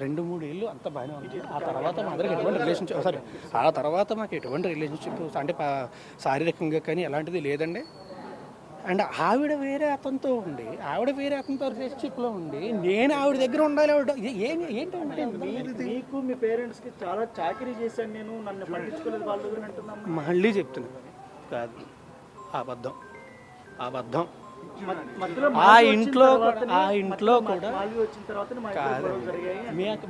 రెండు మూడు ఏళ్ళు అంత బాగానే ఉంది ఆ తర్వాత మా అందరికి ఎటువంటి రిలేషన్షిప్ సారీ ఆ తర్వాత మాకు ఎటువంటి రిలేషన్షిప్ అంటే శారీరకంగా కానీ ఎలాంటిది లేదండి. అండ్ ఆవిడ వేరే అతనితో ఉండి ఆవిడ వేరే అతనితో రిలేషన్షిప్లో ఉండి నేను ఆవిడ దగ్గర ఉండాలి ఆవిడ ఏ- ఏంటంటే మీకు మీ పేరెంట్స్కి చాలా చాకరీ చేశాను నేను నన్ను పట్టించుకోలేదు వాళ్ళు అంటున్నాం మళ్ళీ చెప్తున్నా. కాదు. అబద్ధం. అబద్ధం. ఆ ఇంట్లో ఆ ఇంట్లో కూడా తర్వాత మా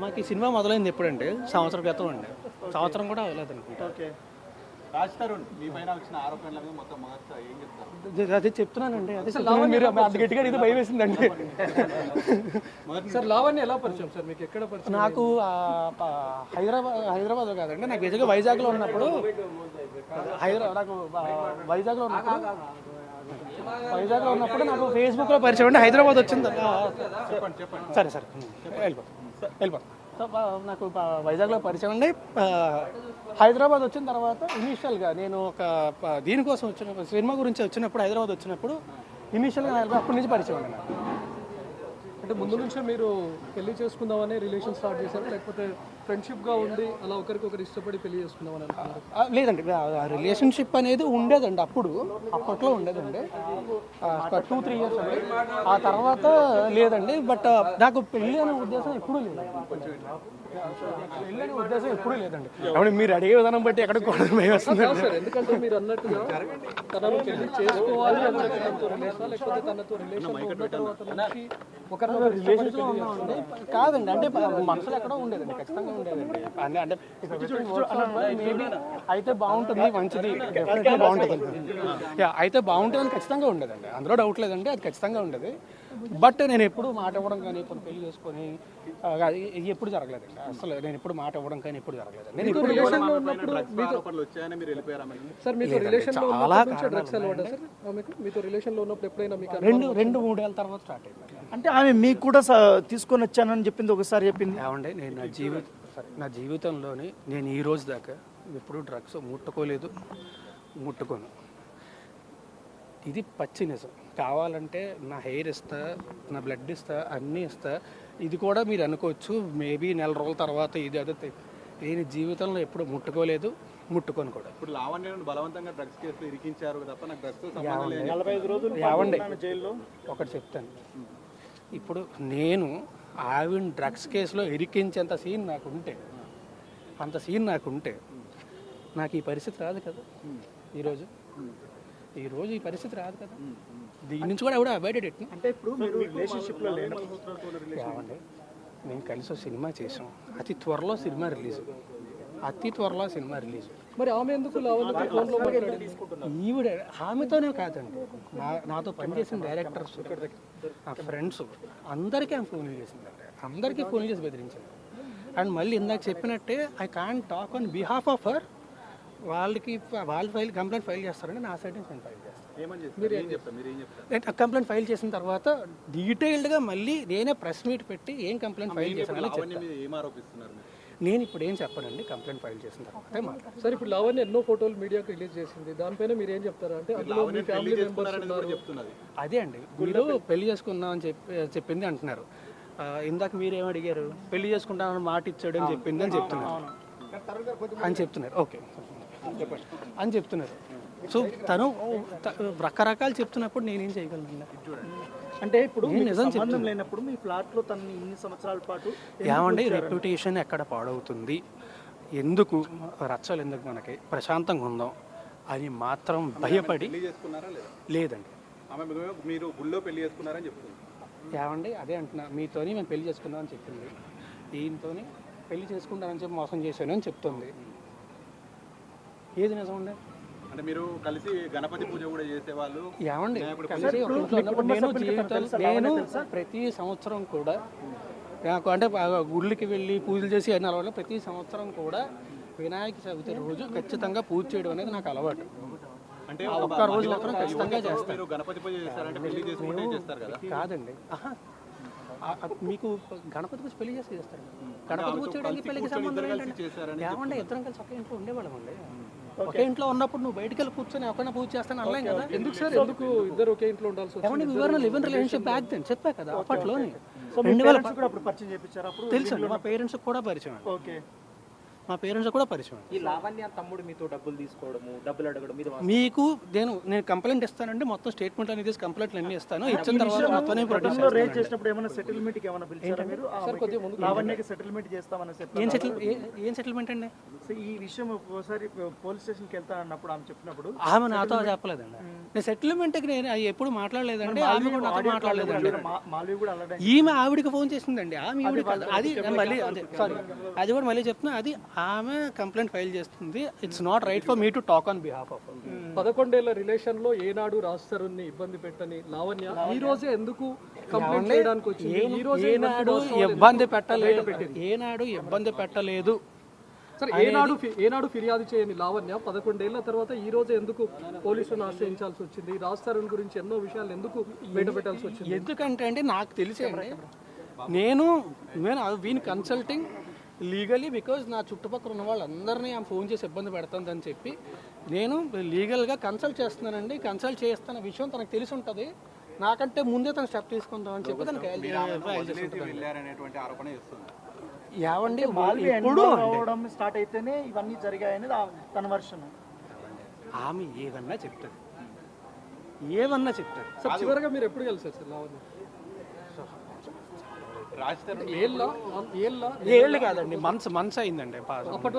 మాకు ఈ సినిమా మొదలైంది ఎప్పుడంటే సంవత్సరం క్రితం అండి సంవత్సరం కూడా అవ్వలేదు అనుకుంటా ఓకే అదే- అదే చెప్తున్నానండి అదే. మీరు అంత గట్టిగా ఇది భయం వేసిందండి సార్ లావణ్య ఎలా పరిచయం సార్ మీకు ఎక్కడ పరిచయం నాకు హైదరాబాద్ హైదరాబాద్ కాదండి నాకు బేసిక్గా వైజాగ్లో ఉన్నప్పుడు హైదరాబాద్ నాకు వైజాగ్లో ఉన్నప్పుడు వైజాగ్లో ఉన్నప్పుడు నాకు ఫేస్బుక్లో పరిచయం అండి హైదరాబాద్ వచ్చింది సరే సరే. వెళ్ళిపోతాం సో నాకు వైజాగ్లో పరిచయం అండి హైదరాబాద్ వచ్చిన తర్వాత ఇనీషియల్గా నేను ఒక దీనికోసం వచ్చిన సినిమా గురించి వచ్చినప్పుడు హైదరాబాద్ వచ్చినప్పుడు ఇనీషియల్గా అప్పటి నుంచి పరిచయం అండి నాకు. అంటే ముందు నుంచే మీరు పెళ్ళి చేసుకుందామని రిలేషన్ స్టార్ట్ చేశారు? లేకపోతే ఫ్రెండ్షిప్గా ఉండి అలా ఒకరికొకరు ఇష్టపడి పెళ్ళి చేసుకుందామని అనుకున్నారు. ఆ, లేదండి రిలేషన్షిప్ అనేది ఉండేదండి అప్పుడు. అప్పట్లో ఉండేదండి. టూ త్రీ ఇయర్స్ అండి ఆ తర్వాత లేదండి బట్ నాకు పెళ్ళి అనే ఉద్దేశం ఎప్పుడూ లేదండి. పెళ్ళి అనే ఉద్దేశం ఎప్పుడూ లేదండి. కాబట్టి మీరు అడిగే విధానం బట్టి ఎక్కడికి కూడా సార్ ఎందుకంటే మీరు అన్నట్టుగా తనను పెళ్ళి చేసుకోవాలి అని చెప్పి తనతో రిలేషన్ లేకపోతే తనతో రిలేషన్ ఉన్న తర్వాత నుంచి ఒకరినొకరు రిలేషన్స్లో ఉన్నామండి. కాదండి అంటే మనసులో ఎక్కడో ఉండేదండి ఖచ్చితంగా ఉండేదండి. అంటే అంటే మేబీ అయితే బాగుంటుంది మంచిది. డెఫినెట్గా బాగుంటుంది. యా అయితే బాగుంటుందని ఖచ్చితంగా ఉండేదండి. అందులో డౌట్ లేదండి అది ఖచ్చితంగా ఉండేది. బట్ నేను ఎప్పుడు మాట ఇవ్వడం కానీ కొన్ని పెళ్ళి చేసుకొని ఎప్పుడు జరగలేదండి. అసలు నేను ఎప్పుడు మాట ఇవ్వడం కానీ ఎప్పుడు జరగలేదు నేను ఇప్పుడు రిలేషన్లో ఉన్నప్పుడు మీతో సార్ మీతో రిలేషన్లో చాలా డ్రగ్స్ అలవాటు సార్? మీతో రిలేషన్లో ఉన్నప్పుడు ఎప్పుడైనా మీకు రెండు రెండు మూడేళ్ళ తర్వాత స్టార్ట్ అయింది అంటే ఆమె మీకు కూడా తీసుకొని వచ్చానని చెప్పింది ఒకసారి చెప్పింది? ఏమండి నేను నా జీవిత సారీ నా జీవితంలోని నేను ఈ రోజు దాకా ఎప్పుడూ డ్రగ్స్ ముట్టుకోలేదు ముట్టుకోను. ఇది పచ్చి నిజం. కావాలంటే నా హెయిర్ ఇస్తా నా బ్లడ్ ఇస్తా అన్నీ ఇస్తా. ఇది కూడా మీరు అనుకోవచ్చు మేబీ నెల రోజుల తర్వాత ఇది అదే నేను జీవితంలో ఎప్పుడు ముట్టుకోలేదు ముట్టుకోను కూడా. ఇప్పుడు లావణ్యను బలవంతంగా డ్రగ్స్ కేసులో ఇరికించారు తప్ప నాకు డ్రగ్స్తో సంబంధం లేదు. నలభై ఐదు రోజులు ఒకటి చెప్తాను. ఇప్పుడు నేను ఆవిడ డ్రగ్స్ కేసులో ఇరికించేంత సీన్ నాకు ఉంటే అంత సీన్ నాకు ఉంటే నాకు ఈ పరిస్థితి రాదు కదా ఈరోజు. ఈరోజు ఈ పరిస్థితి రాదు కదా. దీని నుంచి కూడా ఎవడో అవాయిడెడ్ ఎట్ను అంటే ఇప్పుడు మీరు రిలేషన్షిప్లో లేను ఏమండి? మేము కలిసి సినిమా చేసాం. అతి త్వరలో సినిమా రిలీజ్. అతి త్వరలో సినిమా రిలీజ్. మరి ఆమె ఎందుకు ఫోన్లో ఈవిడ ఆమెతోనే కాదండి. నా నాతో పనిచేసిన డైరెక్టర్స్ నా ఫ్రెండ్స్ అందరికీ ఆమె ఫోన్ చేసిందండి అందరికీ ఫోన్ చేసి బెదిరించింది. అండ్ మళ్ళీ ఇందాక చెప్పినట్టే I can talk on behalf of her వాళ్ళకి వాళ్ళు ఫైల్ కంప్లైంట్ ఫైల్ చేస్తారండి నా సైడ్ నుంచి నేను ఫైల్ చేస్తాను. కంప్లైంట్ ఫైల్ చేసిన తర్వాత డీటెయిల్డ్గా మళ్ళీ నేనే ప్రెస్ మీట్ పెట్టి ఏం కంప్లైంట్ ఫైల్ చేశాను నేను ఇప్పుడు ఏం చెప్పనండి కంప్లైంట్ ఫైల్ చేసిన తర్వాతే మాట్లాడతాను. సరే ఇప్పుడు లావణ్య ఎన్నో ఫోటోలు మీడియాకు రిలీజ్ చేసింది. దానిపైన మీరు ఏం చెప్తారా? అంటే అందులో మీ ఫ్యామిలీ మెంబర్స్ అదే అండి మీరు పెళ్ళి. చేసుకుందాం అని చెప్పి చెప్పింది అంటున్నారు. ఇందాక మీరు అడిగారు? పెళ్ళి చేసుకుంటామని మాట ఇచ్చాడు అని చెప్పింది అని చెప్తున్నారు. అని చెప్తున్నారు. ఓకే. అని చెప్తున్నారు. సో తను రకరకాలు చెప్తున్నప్పుడు నేనేం చేయగలను? అంటే ఇప్పుడు నిజం సంబంధం లేనప్పుడు మీ ఫ్లాట్లో తన ఇన్ని సంవత్సరాల పాటు ఏమండి రెప్యుటేషన్ ఎక్కడ పాడవుతుంది? ఎందుకు రచ్చలు ఎందుకు మనకి? ప్రశాంతంగా ఉందాం అని మాత్రం భయపడి పెళ్ళి చేసుకున్నారా లేదా? లేదండి. ఆమె మీరు- మీరు గుళ్ళో పెళ్ళి చేసుకున్నారని చెప్తుంది ఏమండి అదే అంటున్నా. మీతోని మేము పెళ్ళి చేసుకుందాం అని చెప్పింది. ఈయనతోని పెళ్ళి చేసుకుంటానని చెప్పి మోసం చేశాను అని చెప్తుంది. ఏది నిజం అండి అంటే మీరు కలిసి గణపతి పూజ కూడా చేసేవాళ్ళు? ఏమండి కలిసి నేను ప్రతి సంవత్సరం కూడా నాకు అంటే గుళ్ళకి వెళ్ళి పూజలు చేసి అన్ని అలవాటు ప్రతి సంవత్సరం కూడా వినాయక చవితి రోజు ఖచ్చితంగా పూజ చేయడం అనేది నాకు అలవాటు. అంటే ఒక్క రోజు మాత్రం ఖచ్చితంగా మీరు గణపతి పూజ చేస్తారంటే పెళ్ళి చేసుకుంటే చేస్తారు కదా? కాదండి. మీకు గణపతి పూజ పెళ్ళి చేసి చేస్తారు. గణపతి పూజ చేయడానికి పెళ్ళికి సంబంధం ఏమంటే ఇద్దరం కలిసి ఒకే ఇంట్లో ఉండేవాళ్ళం అండి ఒకే ఇంట్లో ఉన్నప్పుడు నువ్వు బయటికి వెళ్ళి కూర్చొని ఒకరిని పూజ చేస్తాను అనలేం కదా? ఎందుకు సార్? ఎందుకు ఇద్దరు ఒకే ఇంట్లో ఉండాల్సి ఏమంటే వివరణ live in relationship back then చెప్పా కదా అప్పట్లోనే. రెండు వేల అప్పుడు పరిచయం చేయించారు అప్పుడు? తెలుసండి మా పేరెంట్స్ కూడా పరిచయం ఓకే. మా పేరెంట్స్ కూడా పరిచయం ఈ లావణ్య తమ్ముడు మీతో డబ్బులు తీసుకోవడము డబ్బులు అడగడం మీద మీకు నేను నేను కంప్లైంట్ ఇస్తానండి మొత్తం స్టేట్మెంట్ అనేది కంప్లైంట్లు అన్నీ ఇస్తాను. ఇచ్చిన తర్వాత మొత్తం ప్రొడ్యూస్ రేజ్ చేసినప్పుడు ఏమైనా సెటిల్మెంట్కి ఏమైనా పిలిచారా మీరు? సార్ కొద్దిగా ముందుకు లావణ్యకి సెటిల్మెంట్ చేస్తామని ఏం చెప్పారు సెటిల్ ఏం సెటిల్మెంట్ అండి? ఈ విషయం ఒకసారి పోలీస్ స్టేషన్కి వెళ్తా అన్నప్పుడు ఆమె చెప్పినప్పుడు ఆమె నాతో చెప్పలేదండి. నేను సెటిల్మెంట్కి నేను అవి ఎప్పుడు మాట్లాడలేదండి ఆమె కూడా నాతో మాట్లాడలేదండి. ఈమె ఆవిడకి ఫోన్ చేసిందండి ఆమె కాదు. అది నేను మళ్ళీ అదే సారీ అది కూడా మళ్ళీ చెప్తున్నా అది ఆమె కంప్లైంట్ ఫైల్ చేస్తుంది. It's not right for me to talk on behalf of పదకొండేళ్ళ రిలేషన్లో ఏనాడు రాస్తారుని ఇబ్బంది పెట్టని లావణ్య ఈ రోజే ఎందుకు కంప్లైంట్ చేయడానికి వచ్చింది? ఈ రోజే ఏనాడు ఇబ్బంది పెట్టలేదు. ఏనాడు ఇబ్బంది పెట్టలేదు. సరే ఏనాడు ఏనాడు ఫిర్యాదు చేయని లావణ్య పదకొండేళ్ళ తర్వాత ఈ రోజు ఎందుకు పోలీసులను ఆశ్రయించాల్సి వచ్చింది? రాస్తారని గురించి ఎన్నో విషయాలు ఎందుకు బయట పెట్టాల్సి వచ్చింది? ఎందుకంటే అంటే నాకు తెలిసండి నేను నేను వీని కన్సల్టింగ్ లీగలీ బికాజ్ నా చుట్టుపక్కల ఉన్న వాళ్ళందరినీ ఆమె ఫోన్ చేసి ఇబ్బంది పెడుతుందని చెప్పి నేను లీగల్గా కన్సల్ట్ చేస్తున్నానండి. కన్సల్ట్ చేస్తున్న విషయం తనకు తెలిసి ఉంటుంది. నాకంటే ముందే తను స్టెప్ తీసుకుందాం అని చెప్పి తనకి ఏవండి స్టార్ట్ అయితేనే ఇవన్నీ జరిగాయనేది ఆ- తన వర్షన్ ఆమె ఏదన్నా చెప్తుంది ఏమన్నా చెప్తుంది సార్ చివరిగా మీరు ఎప్పుడు కలిసారు సార్? లావణ్య? ఏళ్ళ? ఏళ్ళ? ఏళ్ళు కాదండి మంత్స్ మంత్స్ అయిందండి పాస్ అప్పటి